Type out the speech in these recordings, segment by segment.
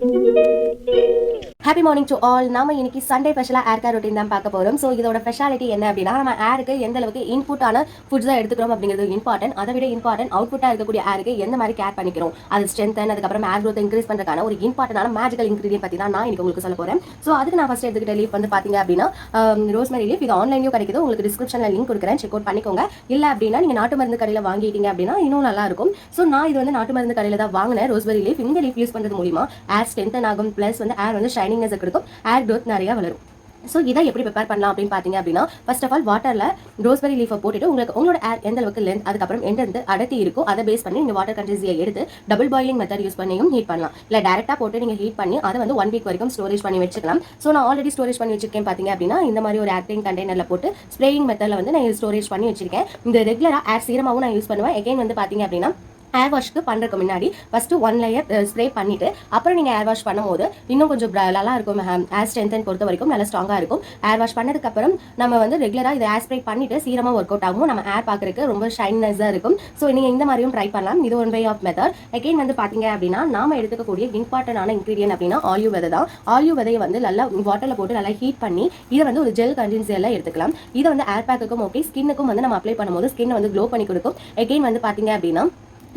Thank you. Happy morning to all நாம இன்னைக்கு Sunday ஸ்பெஷலாக ஏர் கேர் ரொட்டீன் தான் பார்க்க போகிறோம் ஸோ இதோட ஸ்பெஷாலிட்டி என்ன அப்படின்னா நம்ம ஏருக்கு எந்த அளவுக்கு இன்புட்டான ஃபுட்ஸ் தான் எடுத்துக்கிறோம் அப்படிங்கிறது இம்பார்ட்டன்ட் அதை விட இம்பார்ட்டன்ட் அவுட்புட்டாக இருக்கக்கூடிய ஏருக்கு எந்த மாதிரி கேர் பண்ணிக்கிறோம்? அது ஸ்ட்ரென்த் அதுக்கப்புறம் ஏர் க்ரோத் இன்க்ரீஸ் பண்ணுறதுக்கான ஒரு இம்பார்ட்டன்டான மேஜிக்கல் இன்க்ரீடியன் பற்றி தான் நான் இன்னைக்கு உங்களுக்கு சொல்ல போகிறேன் ஸோ அதுக்கு நான் ஃபஸ்ட் எடுத்துக்கிட்ட லீஃப் வந்து பார்த்தீங்க அப்படின்னா um, ரோஸ்மரி லீஃப் இது ஆன்லைன்லையும் கிடைக்குது. உங்களுக்கு டிஸ்கிரிப்ஷனில் லிங்க் கொடுக்குறேன். செக் அவுட் பண்ணிக்கோங்க. இல்லை அப்படின்னா நீங்கள் நாட்டு மருந்து கடையில் வாங்கிட்டீங்க அப்படின்னா இன்னும் நல்லா இருக்கும். ஸோ நான் இது வந்து நாட்டு மருந்து கடையில் தான் வாங்கினேன். ரோஸ்மரி லீஃப் இந்த லீஃப் யூஸ் பண்ணுறது மூலிமா ஏர் ஸ்ட்ரென்த்தன் ஆகும். ப்ளஸ் வந்து ஏர் வந்து ஷைனிங்னஸ் கொடுக்கும். ஏர் க்ரோத் நிறைய வளரும். ஸோ இதை எப்படி ப்ரிப்பேர் பண்ணலாம் அப்படின்னு பார்த்தீங்க அப்படின்னா ஃபர்ஸ்ட் ஆஃப் ஆல் வாட்டரில் ரோஸ்பெரி லீஃபை போட்டுட்டு உங்களுக்கு உங்களோட ஏர் எந்த அளவுக்கு லென்த் அதுக்கப்புறம் எந்தெந்த அடர்த்தி இருக்கோ அதை பேஸ் பண்ணி இந்த வாட்டர் கண்டிசியை எடுத்து டபுள் பாயிலிங் மெத்தட் யூஸ் பண்ணியும் ஹீட் பண்ணலாம். இல்லை டேரெக்டாக போட்டு நீங்கள் ஹீட் பண்ணி அதை வந்து ஒன் வீக் வரைக்கும் ஸ்டோரேஜ் பண்ணி வச்சுக்கலாம். ஸோ நான் ஆல்ரெடி ஸ்டோரேஜ் பண்ணி வச்சிருக்கேன் பார்த்தீங்க அப்படின்னா இந்த மாதிரி ஒரு ஆக்டிங் கண்டெய்னரில் போட்டு ஸ்ப்ரேயிங் மெத்தடில் வந்து நான் ஸ்டோரேஜ் பண்ணி வச்சிருக்கேன். இந்த ரெகுலராக ஏர் சீரமாகவும் நான் யூஸ் பண்ணுவேன். எகைன் வந்து பார்த்தீங்க அப்படின்னா ஏர் வாஷ்க்கு பண்ணுறதுக்கு முன்னாடி ஃபஸ்ட்டு ஒன் லேயர் ஸ்ப்ரே பண்ணிவிட்டு அப்புறம் நீங்கள் ஏர் வாஷ் பண்ணும்போது இன்னும் கொஞ்சம் நல்லா இருக்கும் ஹேர் ஸ்ட்ரென்த்தன் பொறுத்த வரைக்கும் நல்லா ஸ்ட்ராங்காக இருக்கும். ஏர் வாஷ் பண்ணதுக்கப்புறம் நம்ம வந்து ரெகுலராக இதை ஏர் ஸ்ப்ரே பண்ணிவிட்டு சீரமாக ஒர்க் அவுட் ஆகும். நம்ம ஏர் பார்க்குறதுக்கு ரொம்ப ஷைனஸாக இருக்கும். ஸோ நீங்கள் இந்த மாதிரியும் ட்ரை பண்ணலாம். இது one way of method again வந்து பார்த்தீங்க அப்படின்னா நாம எடுத்துக்கக்கூடிய இம்பார்ட்டன்டான இன்க்ரீடியன் அப்படின்னா ஆலியூ விதை தான். ஆலியூ விதையை வந்து நல்லா வாட்டரில் போட்டு நல்லா ஹீட் பண்ணி இதை வந்து ஒரு ஜெல் கண்டென்சியெல்லாம் எடுத்துக்கலாம். இதை வந்து ஏர் பேக்குக்கும் ஓகே ஸ்கின்னுக்கும் வந்து நம்ம அப்ளை பண்ணும்போது ஸ்கின் வந்து க்ளோ பண்ணி கொடுக்கும். எகெயின் வந்து பார்த்தீங்க அப்படின்னா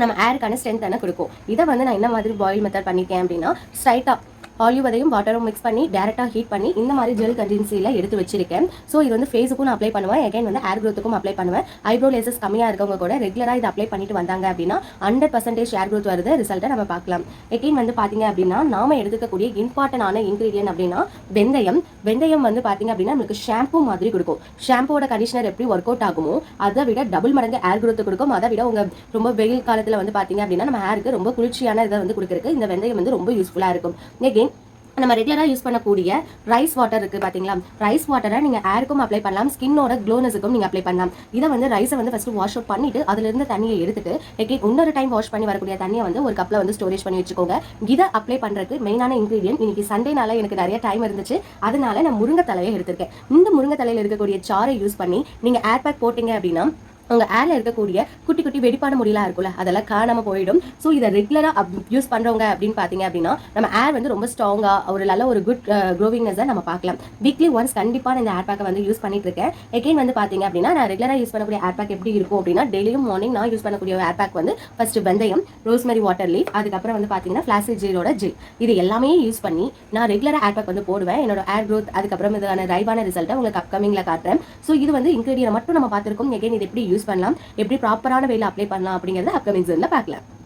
நம்ம ஏருக்கான ஸ்ட்ரென்த் தானே கொடுக்கும். இதை வந்து நான் என்ன மாதிரி பாயில் மெத்தட் பண்ணியிருக்கேன் அப்படின்னா ஸ்ட்ரைட்டாக ஆலிவ் அதையும் வாட்டரும் மிக்ஸ் பண்ணி டேரெக்டாக ஹீட் பண்ணி இந்த மாதிரி ஜெல் கண்டென்சியில் எடுத்து வச்சிருக்கேன். ஸோ இது வந்து ஃபேஸுக்கும் நான் அப்ளை பண்ணுவேன். அகைன் வந்து ஹேர் க்ரோத்துக்கும் அப்ளை பண்ணுவேன். ஐப்ரோ லேசஸ் கம்மியாக இருக்கவங்க கூட ரெகுலராக இதை அப்ளை பண்ணிட்டு வந்தாங்க அப்படின்னா ஹண்ட்ரட் பர்சன்டேஜ் ஹேர் க்ரோத் வருது. ரிசல்ட்டை நம்ம பார்க்கலாம். எகைன் வந்து பார்த்தீங்க அப்படின்னா நாம எடுத்துக்கக்கூடிய இம்பார்ட்டன்டான இன்க்ரீடியன்ட் அப்படின்னா வெந்தயம். வெந்தயம் வந்து பார்த்தீங்க அப்படின்னா நம்மளுக்கு ஷாம்பு மாதிரி கொடுக்கும். ஷாம்புவோட கண்டிஷனர் எப்படி ஒர்க் அவுட் ஆகுமோ அதை விட டபுள் மடங்கு ஹேர் க்ரோத் கொடுக்கும். அதை விட உங்க ரொம்ப வெயில் காலத்தில் வந்து பார்த்தீங்க அப்படின்னா நம்ம ஹேருக்கு ரொம்ப குளிர்ச்சியான இதை வந்து கொடுக்குறதுக்கு இந்த வெந்தயம் வந்து ரொம்ப யூஸ்ஃபுல்லாக இருக்கும். எகைன் நம்ம ரெகுலராக யூஸ் பண்ணக்கூடிய ரைஸ் வாட்டர் இருக்குது பார்த்தீங்களா ரைஸ் வாட்டரை நீங்கள் ஏருக்கும் அப்ளை பண்ணலாம் ஸ்கின்னோட க்ளோனஸுக்கும் நீங்கள் அப்ளை பண்ணலாம். இதை வந்து ரைஸை வந்து ஃபஸ்ட்டு வாஷ் அவுட் பண்ணிட்டு அதிலிருந்து தண்ணியை எடுத்துட்டு எகெயின் இன்னொரு டைம் வாஷ் பண்ணி வரக்கூடிய தண்ணியை வந்து ஒரு கப்பில் வந்து ஸ்டோரேஜ் பண்ணி வச்சுக்கோங்க. இதை அப்ளை பண்ணுறதுக்கு மெயினான இன்க்ரீடியன்ட் இன்னைக்கு சண்டேனால எனக்கு நிறைய டைம் இருந்துச்சு. அதனால நான் முருங்கை தலையை எடுத்திருக்கேன். இந்த முருங்கை தலையில் இருக்கக்கூடிய சாரை யூஸ் பண்ணி நீங்கள் ஏர் பேக் போட்டிங்க அப்படின்னா உங்கள் ஏர்ல இருக்கக்கூடிய குட்டி குட்டி வெடிப்பான முடியெல்லாம் இருக்கும்ல அதெல்லாம் காணாம போயிடும். ஸோ இதை ரெகுலரா யூஸ் பண்றவங்க அப்படின்னு பாத்தீங்க அப்படின்னா நம்ம ஏர் வந்து ரொம்ப ஸ்ட்ராங்கா ஒரு நல்ல ஒரு குட் க்ரோவிங்னஸை நம்ம பார்க்கலாம். வீக்லி ஒன்ஸ் கண்டிப்பா இந்த ஏர் பேக்கை வந்து யூஸ் பண்ணிட்டு இருக்கேன். எகைன் வந்து பாத்தீங்க அப்படின்னா நான் ரெகுலரா யூஸ் பண்ணக்கூடிய ஏர் பேக் எப்படி இருக்கும் அப்படின்னா டெய்லியும் மார்னிங் நான் யூஸ் பண்ணக்கூடிய ஏர் பேக் வந்து ஃபர்ஸ்ட் வெந்தயம் ரோஸ்மரி வாட்டர் லீஃப் அதுக்கப்புறம் வந்து பாத்தீங்கன்னா ஃபிளாசி ஜெயிலோட ஜெல் இது எல்லாமே யூஸ் பண்ணி நான் ரெகுலரா ஏர் பேக் வந்து போடுவேன். என்னோட ஏர் க்ரோத் அதுக்கப்புறம் இதுக்கான ரைவான ரிசல்ட்டை உங்களுக்கு அப்கமிங்ல காட்டுறேன். ஸோ இது வந்து இன்க்ரீடியன் மட்டும் நம்ம பார்த்துருக்கோம். எகைன் இது எப்படி யூஸ் பண்ணலாம். எப்படி ப்ராப்பரான வேலை அப்ளை பண்ணலாம் அப்படிங்கிறத அப்கமிங் ஜோன்ல பார்க்கலாம்.